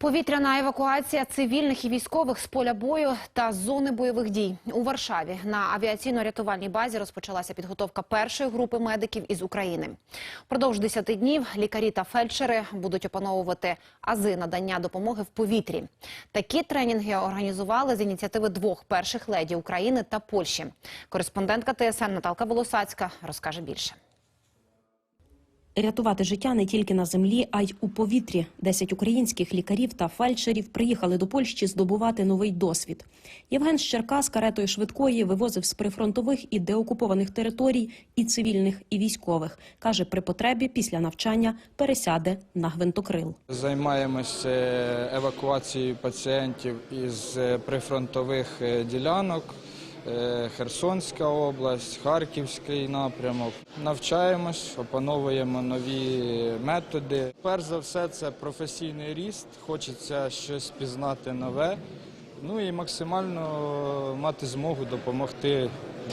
Повітряна евакуація цивільних і військових з поля бою та зони бойових дій у Варшаві на авіаційно-рятувальній базі розпочалася підготовка першої групи медиків із України. Впродовж 10 днів лікарі та фельдшери будуть опановувати ази надання допомоги в повітрі. Такі тренінги організували з ініціативи двох перших леді України та Польщі. Кореспондентка ТСН Наталка Волосацька розкаже більше. Рятувати життя не тільки на землі, а й у повітрі. Десять українських лікарів та фельдшерів приїхали до Польщі здобувати новий досвід. Євген з каретою швидкої вивозив з прифронтових і деокупованих територій і цивільних, і військових. Каже, при потребі після навчання пересяде на гвинтокрил. Займаємося евакуацією пацієнтів із прифронтових е, ділянок. Е, Херсонська область, Харківський напрямок. Навчаємось, опановуємо нові методи. Перш за все, це професійний ріст. Хочеться щось пізнати нове. Ну і максимально мати змогу допомогти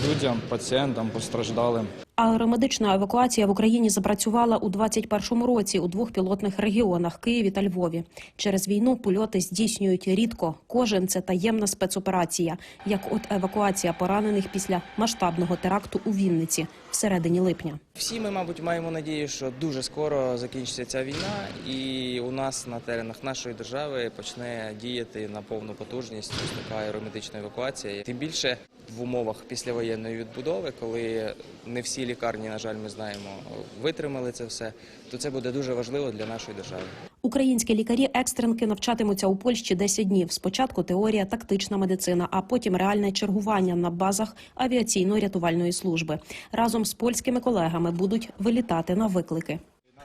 людям, пацієнтам, постраждалим. Аеромедична евакуація в Україні запрацювала у 2021 році у двох пілотних регіонах Києві та Львові. Через війну польоти здійснюють рідко. Кожен це таємна спецоперація, як от евакуація поранених після масштабного теракту у Вінниці всередині липня. Всі ми, мабуть, маємо надію, що дуже скоро закінчиться ця війна, і у нас на теренах нашої держави почне діяти на повну потужність ось така аеромедична евакуація. Тим більше в умовах післявоєнної відбудови, коли не всі лікарні, на жаль, ми знаємо, витримали це все, то це буде дуже важливо для нашої держави. Українські лікарі екстренки навчатимуться у Польщі 10 днів. Спочатку теорія, тактична медицина, а потім реальне чергування на базах авіаційно-рятувальної служби. Разом з польськими колегами будуть вилітати на виклики.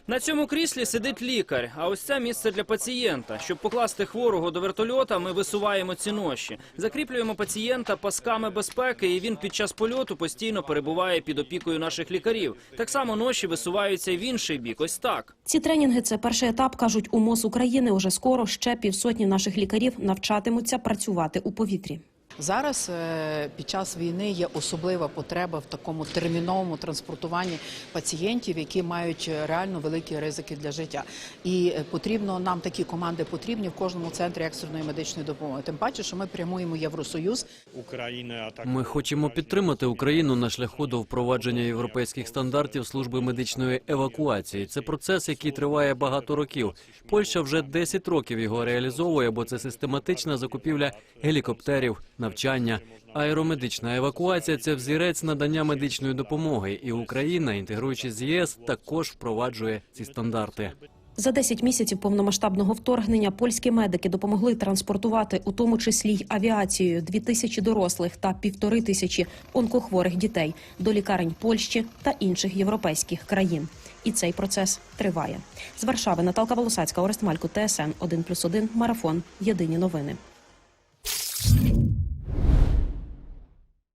На цьому кріслі сидить лікар, а ось це місце для пацієнта. Щоб покласти хворого до вертольота, ми висуваємо ці ноші. Закріплюємо пацієнта пасками безпеки, і він під час польоту постійно перебуває під опікою наших лікарів. Так само ноші висуваються в інший бік. Ось так. Ці тренінги це перший етап, кажуть у МОЗ України. Уже скоро ще півсотні наших лікарів навчатимуться працювати у повітрі. Зараз е, під час війни є особлива потреба в такому терміновому транспортуванні пацієнтів, які мають е, реально великі ризики для життя. І е, потрібно нам такі команди потрібні в кожному центрі екстреної медичної допомоги. Тим паче, що ми прямуємо Євросоюз. Ми хочемо підтримати Україну на шляху до впровадження європейських стандартів служби медичної евакуації. Це процес, який триває багато років. Польща вже 10 років його реалізовує, бо це систематична закупівля гелікоптерів, навчання. Аеромедична евакуація це взірець надання медичної допомоги, і Україна, інтегруючись з ЄС, також впроваджує ці стандарти. За 10 місяців повномасштабного вторгнення польські медики допомогли транспортувати, у тому числі й авіацією, дві тисячі дорослих та півтори тисячі онкохворих дітей до лікарень Польщі та інших європейських країн. І цей процес триває. З Варшави Наталка Волосацька, Орест Малько, ТСН 1+,1, Марафон. Єдині новини.